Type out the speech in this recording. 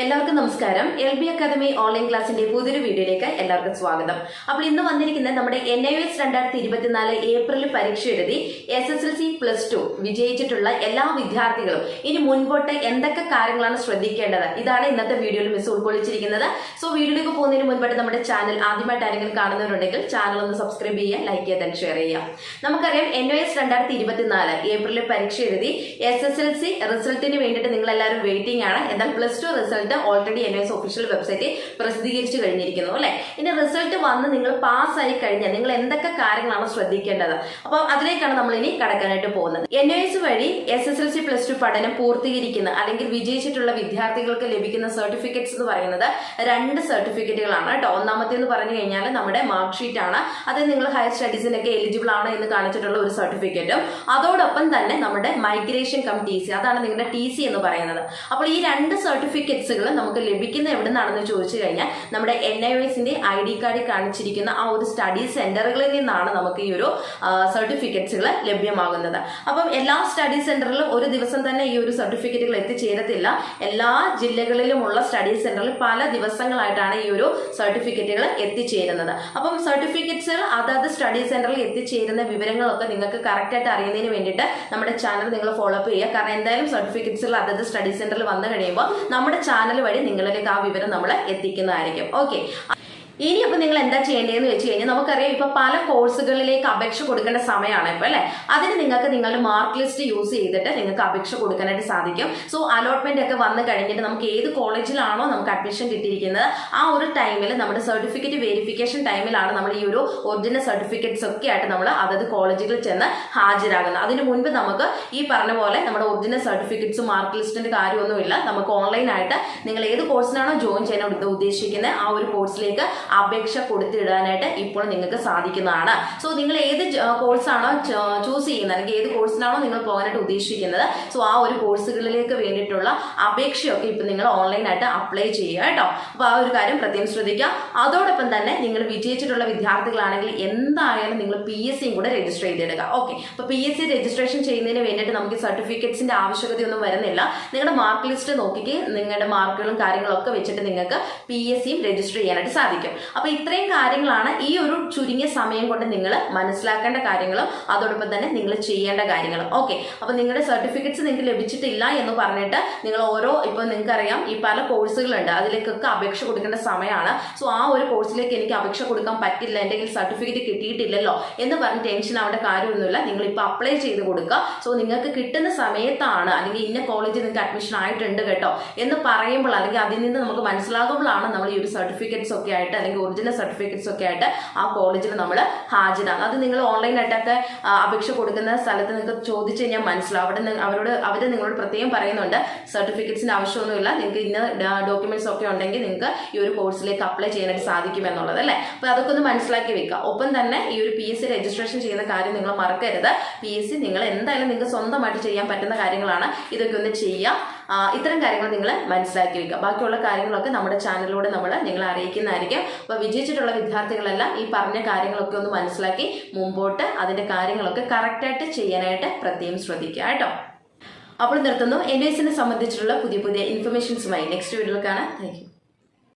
എല്ലാവർക്കും നമസ്കാരം. L B academy online ക്ലാസിന്റെ പുതിയൊരു വീഡിയോയിലേക്ക് എല്ലാവർക്കും സ്വാഗതം. അപ്പോൾ ഇന്ന് വന്നിരിക്കുന്നത് നമ്മുടെ എൻ ഐ എസ് രണ്ടായിരത്തി ഇരുപത്തിനാല് ഏപ്രിൽ പരീക്ഷ എഴുതി S S L C plus two വിജയിച്ചിട്ടുള്ള എല്ലാ വിദ്യാർത്ഥികളും ഇനി മുൻപോട്ട് എന്തൊക്കെ കാര്യങ്ങളാണ് ശ്രദ്ധിക്കേണ്ടത്? ഇതാണ് ഇന്നത്തെ വീഡിയോയിൽ മിസ് ഉൾക്കൊള്ളിച്ചിരിക്കുന്നത്. സോ വീഡിയോയിലേക്ക് പോകുന്നതിന് മുൻപായിട്ട് നമ്മുടെ ചാനൽ ആദ്യമായിട്ട് ആരെങ്കിലും കാണുന്നവരുണ്ടെങ്കിൽ ചാനൽ ഒന്ന് സബ്സ്ക്രൈബ് ചെയ്യുക ലൈക്ക് ചെയ്യുക തന്നെ ഷെയർ ചെയ്യുക. നമുക്കറിയാം എൻ ഒ എസ് രണ്ടായിരത്തി ഇരുപത്തിനാല് ഏപ്രിലിൽ പരീക്ഷ എഴുതി എസ് എസ് എൽ സി റിസൾട്ടിന് വേണ്ടിയിട്ട് നിങ്ങൾ എല്ലാവരും വെയിറ്റിംഗ് ആണ്. എന്നാൽ plus two result already N S official വെബ്സൈറ്റിൽ പ്രസിദ്ധീകരിച്ചു കഴിഞ്ഞിരിക്കുന്നു അല്ലെ? ഇനി റിസൾട്ട് വന്ന് നിങ്ങൾ പാസ്സായി കഴിഞ്ഞാൽ നിങ്ങൾ എന്തൊക്കെ കാര്യങ്ങളാണ് ശ്രദ്ധിക്കേണ്ടത്? അപ്പോൾ അതിലേക്കാണ് നമ്മൾ ഇനി കടക്കാനായിട്ട് പോകുന്നത്. എൻ എസ് വഴി S S L C plus two പഠനം പൂർത്തീകരിക്കുന്ന അല്ലെങ്കിൽ വിജയിച്ചിട്ടുള്ള വിദ്യാർത്ഥികൾക്ക് ലഭിക്കുന്ന സർട്ടിഫിക്കറ്റ്സ് എന്ന് പറയുന്നത് രണ്ട് സർട്ടിഫിക്കറ്റുകളാണ് കേട്ടോ. ഒന്നാമത്തെ എന്ന് പറഞ്ഞു കഴിഞ്ഞാൽ നമ്മുടെ മാർക്ക് ഷീറ്റ് ആണ്. അത് നിങ്ങൾ ഹയർ സ്റ്റഡീസിനൊക്കെ എലിജിബിൾ ആണ് എന്ന് കാണിച്ചിട്ടുള്ള ഒരു സർട്ടിഫിക്കറ്റും അതോടൊപ്പം തന്നെ നമ്മുടെ മൈഗ്രേഷൻ കം ടി സി അതാണ് നിങ്ങളുടെ ടി സി എന്ന് പറയുന്നത്. അപ്പോൾ ഈ രണ്ട് സർട്ടിഫിക്കറ്റ്സുകൾ നമുക്ക് ലഭിക്കുന്ന എവിടെ നിന്നാണെന്ന് ചോദിച്ചു കഴിഞ്ഞാൽ നമ്മുടെ എൻ ഐ എസിന്റെ ഐ ഡി കാർഡിൽ കാണിച്ചിരിക്കുന്ന ആ ഒരു സ്റ്റഡി സെന്ററുകളിൽ നിന്നാണ് നമുക്ക് ഈ ഒരു സർട്ടിഫിക്കറ്റ്സുകൾ ലഭ്യമാകുന്നത്. അപ്പം എല്ലാ സ്റ്റഡി സെന്ററിലും ഒരു ദിവസം തന്നെ ഈ ഒരു സർട്ടിഫിക്കറ്റുകൾ എത്തിച്ചേരത്തില്ല. എല്ലാ ജില്ലകളിലുമുള്ള സ്റ്റഡി സെന്ററിൽ പല ദിവസങ്ങളായിട്ടാണ് ഈ ഒരു സർട്ടിഫിക്കറ്റുകൾ എത്തിച്ചേരുന്നത്. അപ്പം സർട്ടിഫിക്കറ്റ്സുകൾ അതാത് സ്റ്റഡി സെന്ററിൽ എത്തിച്ചേരുന്ന വിവരങ്ങളൊക്കെ നിങ്ങൾക്ക് കറക്റ്റായിട്ട് അറിയുന്നതിന് വേണ്ടിയിട്ട് നമ്മുടെ ചാനൽ നിങ്ങൾ ഫോളോ അപ്പ് ചെയ്യുക. കാരണം എന്തായാലും സർട്ടിഫിക്കറ്റ്സുകൾ അതാത് സ്റ്റഡി സെന്ററിൽ വന്നു കഴിയുമ്പോൾ നമ്മുടെ ചാനൽ വഴി നിങ്ങളിലേക്ക് ആ വിവരം നമ്മൾ എത്തിക്കുന്നതായിരിക്കും. ഓക്കെ ഇനി അപ്പൊ നിങ്ങൾ എന്താ ചെയ്യേണ്ടതെന്ന് വെച്ച് കഴിഞ്ഞാൽ നമുക്കറിയാം ഇപ്പൊ പല കോഴ്സുകളിലേക്ക് അപേക്ഷ കൊടുക്കേണ്ട സമയമാണ് ഇപ്പൊ അല്ലെ? അതിന് നിങ്ങൾക്ക് നിങ്ങളുടെ മാർക്ക് ലിസ്റ്റ് യൂസ് ചെയ്തിട്ട് നിങ്ങൾക്ക് അപേക്ഷ കൊടുക്കാനായിട്ട് സാധിക്കും. സോ അലോട്ട്മെന്റ് ഒക്കെ വന്നു കഴിഞ്ഞിട്ട് നമുക്ക് ഏത് കോളേജിലാണോ നമുക്ക് അഡ്മിഷൻ കിട്ടിയിരിക്കുന്നത് ആ ഒരു ടൈമിൽ നമ്മുടെ സർട്ടിഫിക്കറ്റ് വെരിഫിക്കേഷൻ ടൈമിലാണ് നമ്മൾ ഈ ഒരു ഒറിജിനൽ സർട്ടിഫിക്കറ്റ്സ് ഒക്കെ ആയിട്ട് നമ്മൾ അതത് കോളേജുകളിൽ ചെന്ന് ഹാജരാകുന്നത്. അതിന് മുൻപ് നമുക്ക് ഈ പറഞ്ഞ പോലെ നമ്മുടെ ഒറിജിനൽ സർട്ടിഫിക്കറ്റ്സും മാർക്ക് ലിസ്റ്റിന്റെ കാര്യമൊന്നുമില്ല. നമുക്ക് ഓൺലൈനായിട്ട് നിങ്ങൾ ഏത് കോഴ്സിനാണോ ജോയിൻ ചെയ്യാൻ ഉദ്ദ- ഉദ്ദേശിക്കുന്നത് ആ ഒരു കോഴ്സിലേക്ക് അപേക്ഷ കൊടുത്തിടാനായിട്ട് ഇപ്പോൾ നിങ്ങൾക്ക് സാധിക്കുന്നതാണ്. സോ നിങ്ങൾ ഏത് കോഴ്സാണോ ചൂസ് ചെയ്യുന്നത്? അല്ലെങ്കിൽ ഏത് കോഴ്സിനാണോ നിങ്ങൾ പോകാനായിട്ട് ഉദ്ദേശിക്കുന്നത്? സോ ആ ഒരു കോഴ്സുകളിലേക്ക് വേണ്ടിയിട്ടുള്ള അപേക്ഷയൊക്കെ ഇപ്പം നിങ്ങൾ ഓൺലൈനായിട്ട് അപ്ലൈ ചെയ്യുക കേട്ടോ. അപ്പോൾ ആ ഒരു കാര്യം പ്രത്യേകം ശ്രദ്ധിക്കുക. അതോടൊപ്പം തന്നെ നിങ്ങൾ വിജയിച്ചിട്ടുള്ള വിദ്യാർത്ഥികളാണെങ്കിൽ എന്തായാലും നിങ്ങൾ പി എസ് സിയും കൂടെ രജിസ്റ്റർ ചെയ്തെടുക്കുക ഓക്കെ അപ്പോൾ പി എസ് സി രജിസ്ട്രേഷൻ ചെയ്യുന്നതിന് വേണ്ടിയിട്ട് നമുക്ക് സർട്ടിഫിക്കറ്റ്സിന്റെ ആവശ്യകതയൊന്നും വരുന്നില്ല. നിങ്ങളുടെ മാർക്ക് ലിസ്റ്റ് നോക്കിക്ക്. നിങ്ങളുടെ മാർക്കുകളും കാര്യങ്ങളൊക്കെ വെച്ചിട്ട് നിങ്ങൾക്ക് പി എസ് സിയും രജിസ്റ്റർ ചെയ്യാനായിട്ട് സാധിക്കും. അപ്പോൾ ഇത്രയും കാര്യങ്ങളാണ് ഈ ഒരു ചുരുങ്ങിയ സമയം കൊണ്ട് നിങ്ങൾ മനസ്സിലാക്കേണ്ട കാര്യങ്ങളും അതോടൊപ്പം തന്നെ നിങ്ങൾ ചെയ്യേണ്ട കാര്യങ്ങളും. ഓക്കെ അപ്പോൾ നിങ്ങളുടെ സർട്ടിഫിക്കറ്റ്സ് നിങ്ങൾക്ക് ലഭിച്ചിട്ടില്ല എന്ന് പറഞ്ഞിട്ട് നിങ്ങൾ ഓരോ ഇപ്പോൾ നിങ്ങൾക്കറിയാം ഈ പല കോഴ്സുകളുണ്ട് അതിലേക്കൊക്കെ അപേക്ഷ കൊടുക്കേണ്ട സമയമാണ്. സോ ആ ഒരു കോഴ്സിലേക്ക് എനിക്ക് അപേക്ഷ കൊടുക്കാൻ പറ്റില്ല. എന്റെ സർട്ടിഫിക്കറ്റ് കിട്ടിയിട്ടില്ലല്ലോ എന്ന് പറഞ്ഞ് ടെൻഷൻ ആവേണ്ട കാര്യമൊന്നുമില്ല. നിങ്ങൾ ഇപ്പോൾ അപ്ലൈ ചെയ്ത് കൊടുക്കുക. സോ നിങ്ങൾക്ക് കിട്ടുന്ന സമയത്താണ് അല്ലെങ്കിൽ ഇന്ന കോളേജിൽ നിങ്ങൾക്ക് അഡ്മിഷൻ ആയിട്ടുണ്ട് കേട്ടോ എന്ന് പറയുമ്പോൾ അല്ലെങ്കിൽ അതിൽ നിന്ന് നമുക്ക് മനസ്സിലാകുമ്പോഴാണ് നമ്മൾ ഈ ഒരു സർട്ടിഫിക്കറ്റ്സ് ഒക്കെ ആയിട്ട് അല്ലെങ്കിൽ ഒറിജിനൽ സർട്ടിഫിക്കറ്റ്സ് ഒക്കെ ആയിട്ട് ആ കോളേജിൽ നമ്മൾ ഹാജരാകും അത് നിങ്ങൾ ഓൺലൈനായിട്ടൊക്കെ അപേക്ഷ കൊടുക്കുന്ന സ്ഥലത്ത് നിങ്ങൾക്ക് ചോദിച്ചു കഴിഞ്ഞാൽ മനസ്സിലാവും. അവിടെ അവരോട് അവർ നിങ്ങളോട് പ്രത്യേകം പറയുന്നുണ്ട്. സർട്ടിഫിക്കറ്റ്സിന്റെ ആവശ്യമൊന്നുമില്ല. നിങ്ങൾക്ക് ഇന്ന ഡോക്യുമെന്റ്സ് ഒക്കെ ഉണ്ടെങ്കിൽ നിങ്ങൾക്ക് ഈ ഒരു കോഴ്സിലേക്ക് അപ്ലൈ ചെയ്യാനായിട്ട് സാധിക്കും എന്നുള്ളത് അല്ലേ? അപ്പോൾ അതൊക്കെ ഒന്ന് മനസ്സിലാക്കി വെക്കുക. ഒപ്പം തന്നെ ഈ ഒരു പി എസ് സി രജിസ്ട്രേഷൻ ചെയ്യുന്ന കാര്യം നിങ്ങൾ മറക്കരുത്. പി എസ് സി നിങ്ങൾ എന്തായാലും നിങ്ങൾക്ക് സ്വന്തമായിട്ട് ചെയ്യാൻ പറ്റുന്ന കാര്യങ്ങളാണ്. ഇതൊക്കെ ഒന്ന് ചെയ്യുക. ഇത്തരം കാര്യങ്ങൾ നിങ്ങൾ മനസ്സിലാക്കി വെക്കുക. ബാക്കിയുള്ള കാര്യങ്ങളൊക്കെ നമ്മുടെ ചാനലിലൂടെ നമ്മൾ നിങ്ങളെ അറിയിക്കുന്നതായിരിക്കും. അപ്പോൾ വിജയിച്ചിട്ടുള്ള വിദ്യാർത്ഥികളെല്ലാം ഈ പറഞ്ഞ കാര്യങ്ങളൊക്കെ ഒന്ന് മനസ്സിലാക്കി മുമ്പോട്ട് അതിന്റെ കാര്യങ്ങളൊക്കെ കറക്റ്റായിട്ട് ചെയ്യാനായിട്ട് പ്രത്യേകം ശ്രദ്ധിക്കുക കേട്ടോ. അപ്പോൾ നിർത്തുന്നു. എൻ എസിനെ സംബന്ധിച്ചിട്ടുള്ള പുതിയ പുതിയ ഇൻഫർമേഷൻസുമായി നെക്സ്റ്റ് വീഡിയോയിൽ കാണാം. താങ്ക്